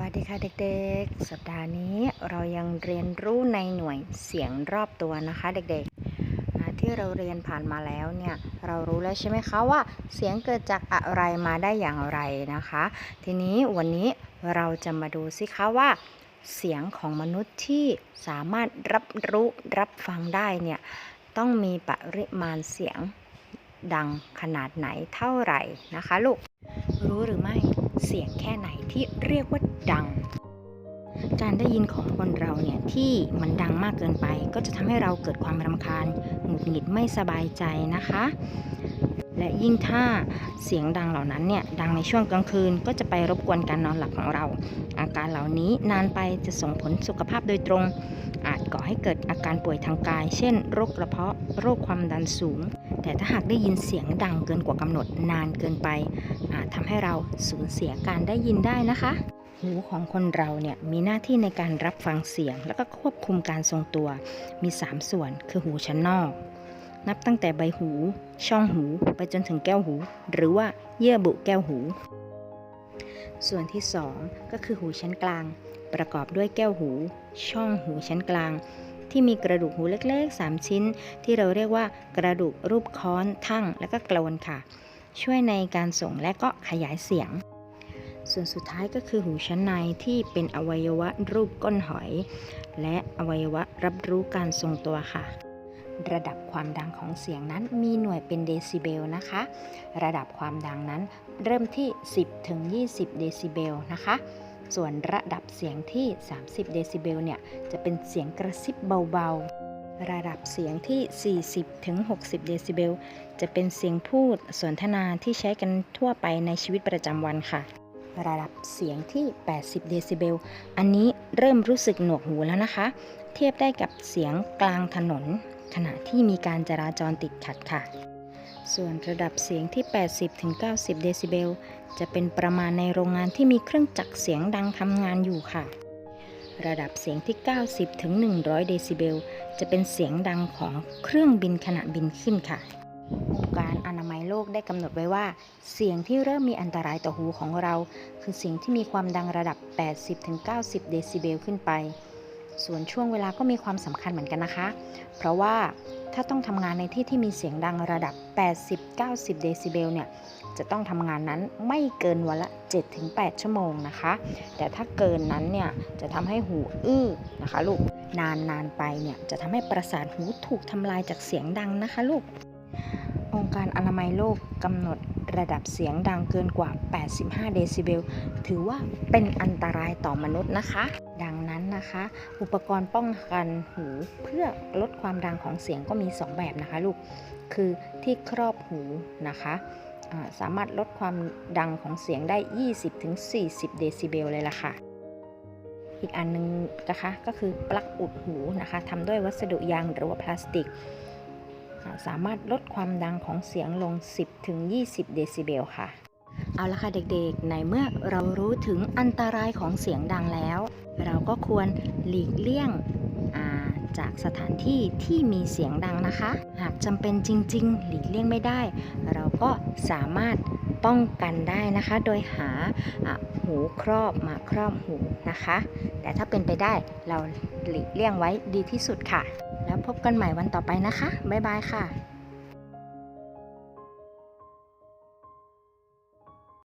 วัสดีค่ะเด็กๆ สัปดาห์นี้เรายังเรียนรู้ในหน่วยเสียงรอบตัวนะคะเด็กๆ ที่เราเรียนผ่านมาแล้วเนี่ยเรารู้แล้วใช่ไหมคะว่าเสียงเกิดจากอะไรมาได้อย่างไรนะคะ ทีนี้วันนี้เราจะมาดูสิคะว่า เสียงของมนุษย์ที่สามารถรับรู้รับฟังได้เนี่ยต้องมีปริมาณเสียงดังขนาดไหนเท่าไหร่นะคะลูกรู้หรือไม่ เสียงแค่ไหนที่เรียกว่าดัง การได้ยินของคนเราเนี่ยที่มันดังมากเกินไป ก็จะทำให้เราเกิดความรำคาญหงุดหงิดไม่สบายใจนะคะ และยิ่งถ้าเสียงดังเหล่านั้นเนี่ยดังในช่วงกลางคืนก็จะไปรบกวนการนอนหลับของเรา อาการเหล่านี้นานไปจะส่งผลสุขภาพโดยตรง อาจก่อให้เกิดอาการป่วยทางกาย เช่น โรคกระเพาะ โรคความดันสูง แต่ถ้าหากได้ยินเสียงดังเกินกว่ากำหนดนานเกินไป อาจทำให้เราสูญเสียการได้ยินได้นะคะหูของคนเราเนี่ยมีหน้าที่ในการรับฟังเสียง แล้วก็ควบคุมการทรงตัว มี 3 ส่วนคือหูชั้นนอก นับตั้งแต่ใบหู ช่องหูไปจนถึงแก้วหู หรือว่าเยื่อบุแก้วหู ส่วนที่ 2 ก็คือหูชั้นกลาง ประกอบด้วยแก้วหู ช่องหูชั้นกลาง ที่มีกระดูกหูเล็ก ๆ 3 ชิ้น ที่เราเรียกว่ากระดูกรูปค้อนทั่งและก็กลนค่ะ ช่วยในการส่งและก็ขยายเสียงส่วนสุดท้ายก็คือหูชั้นในที่เป็นอวัยวะรูปก้นหอย และอวัยวะรับรู้การทรงตัวค่ะ ระดับความดังของเสียงนั้นมีหน่วยเป็นเดซิเบลนะคะ ระดับความดังนั้นเริ่มที่ 10 ถึง 20 เดซิเบลนะคะ ส่วนระดับเสียงที่ 30 เดซิเบลเนี่ยจะเป็นเสียงกระซิบเบาๆ ระดับเสียงที่ 40 ถึง 60 เดซิเบลจะเป็นเสียงพูดสนทนาที่ใช้กันทั่วไปในชีวิตประจำวันค่ะระดับเสียงที่ 80 เดซิเบล อันนี้เริ่มรู้สึกหนวกหูแล้วนะคะ เทียบได้กับเสียงกลางถนน ขณะที่มีการจราจรติดขัดค่ะ ส่วนระดับเสียงที่ 80-90 เดซิเบล จะเป็นประมาณในโรงงานที่มีเครื่องจักรเสียงดังทำงานอยู่ค่ะ ระดับเสียงที่ 90-100 เดซิเบล จะเป็นเสียงดังของเครื่องบินขณะบินขึ้นค่ะองค์การอนามัยโลกได้กำหนดไว้ว่า เสียงที่เริ่มมีอันตรายต่อหูของเรา คือเสียงที่มีความดังระดับ 80-90 เดซิเบลขึ้นไป ส่วนช่วงเวลาก็มีความสำคัญเหมือนกันนะคะ เพราะว่าถ้าต้องทำงานในที่ที่มีเสียงดังระดับ 80-90 เดซิเบลเนี่ย จะต้องทำงานนั้นไม่เกินวันละ 7-8 ชั่วโมงนะคะ แต่ถ้าเกินนั้นเนี่ย จะทำให้หูอื้อนะคะลูก นานนานๆไปเนี่ย จะทำให้ประสาทหูถูกทำลายจากเสียงดังนะคะลูก องค์การอนามัยโลกกำหนดระดับเสียงดังเกินกว่า 85 เดซิเบล ถือว่าเป็นอันตรายต่อมนุษย์นะคะ ดังนั้น นะคะ อุปกรณ์ป้องกันหูเพื่อลดความดังของเสียงก็มี 2 แบบนะคะลูก คือที่ครอบหูนะคะสามารถลดความดังของเสียงได้ 20-40 เดซิเบลเลยล่ะค่ะ อีกอันหนึงนะคะก็คือปลั๊กอุดหูนะคะทำด้วยวัสดุยางหรือว่าพลาสติก สามารถลดความดังของเสียงลง 10-20 เดซิเบลค่ะ เอาละค่ะเด็กๆ ในเมื่อเรารู้ถึงอันตรายของเสียงดังแล้ว เราก็ควรหลีกเลี่ยงาจากสถานที่ที่มีเสียงดังนะคะ หากจำเป็นจริง ๆ หลีกเลี่ยงไม่ได้ เราก็สามารถป้องกันได้นะคะ โดยหาหูครอบมาครอบหูนะคะ แต่ถ้าเป็นไปได้เราหลีกเลี่ยงไว้ดีที่สุดค่ะ แล้วพบกันใหม่วันต่อไปนะคะ บ๊ายบายค่ะ